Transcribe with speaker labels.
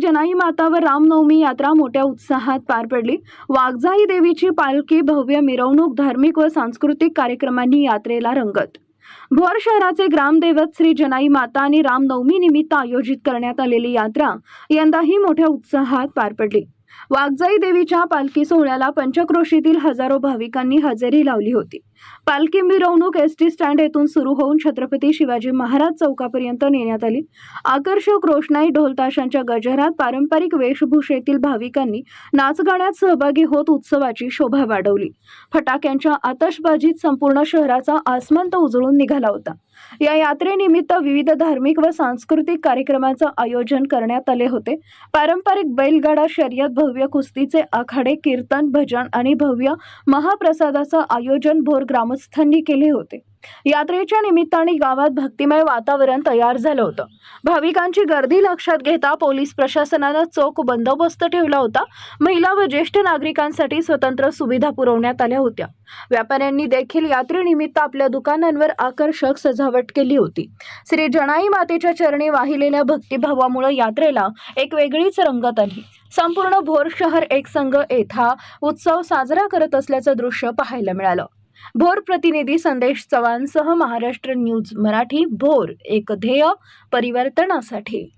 Speaker 1: जनाई माता व रामनवमी यात्रा मोठ्या उत्साहात पार पडली. वाघजाई देवीची पालखी भव्य मिरवणूक धार्मिक व सांस्कृतिक कार्यक्रमांनी यात्रेला रंगत. भोर शहराचे ग्रामदैवत श्री जनाई माता आणि रामनवमी निमित्त आयोजित करण्यात आलेली यात्रा यंदाही मोठ्या उत्साहात पार पडली. वाघजाई देवीच्या पालखी सोहळ्याला पंचक्रोशीतील हजारो भाविकांनी हजेरी लावली होती. पालखी मिरवणूक एस टी स्टँड येथून सुरू होऊन छत्रपती शिवाजी महाराज चौकापर्यंत नेण्यात आली. आकर्षक रोषणाई ढोलताशांच्या गजरात पारंपरिक वेशभूषेतील भाविकांनी नाचगाण्यात सहभागी होत उत्सवाची शोभा वाढवली. फटाक्यांच्या आतषबाजीत संपूर्ण शहराचा आसमंत उजळून निघाला होता. या यात्रेनिमित्त विविध धार्मिक व सांस्कृतिक कार्यक्रमांचं आयोजन करण्यात आले होते. पारंपरिक बैलगाडा शर्यत भव्य कुस्तीचे आखाडे कीर्तन भजन आणि भव्य महाप्रसादाचं आयोजन भोर ग्रामस्थांनी केले होते. यात्रेच्या निमित्ताने गावात भक्तिमय वातावरण तयार झालं होतं. भाविकांची गर्दी लक्षात घेता पोलीस प्रशासनानं चोख बंदोबस्त ठेवला होता. महिला व ज्येष्ठ नागरिकांसाठी स्वतंत्र सुविधा पुरवण्यात आल्या होत्या. व्यापाऱ्यांनी देखील यात्रेनिमित्त आपल्या दुकानांवर आकर्षक सजावट केली होती. श्री जनाई मातेच्या चरणी वाहिलेल्या भक्तिभावामुळे यात्रेला एक वेगळीच रंगत आली. संपूर्ण भोर शहर एकसंघ येथा उत्सव साजरा करत असल्याचं दृश्य पाहायला मिळालं. भोर प्रतिनिधी संदेश चव्हाणसह महाराष्ट्र न्यूज मराठी भोर एक ध्येय परिवर्तनासाठी.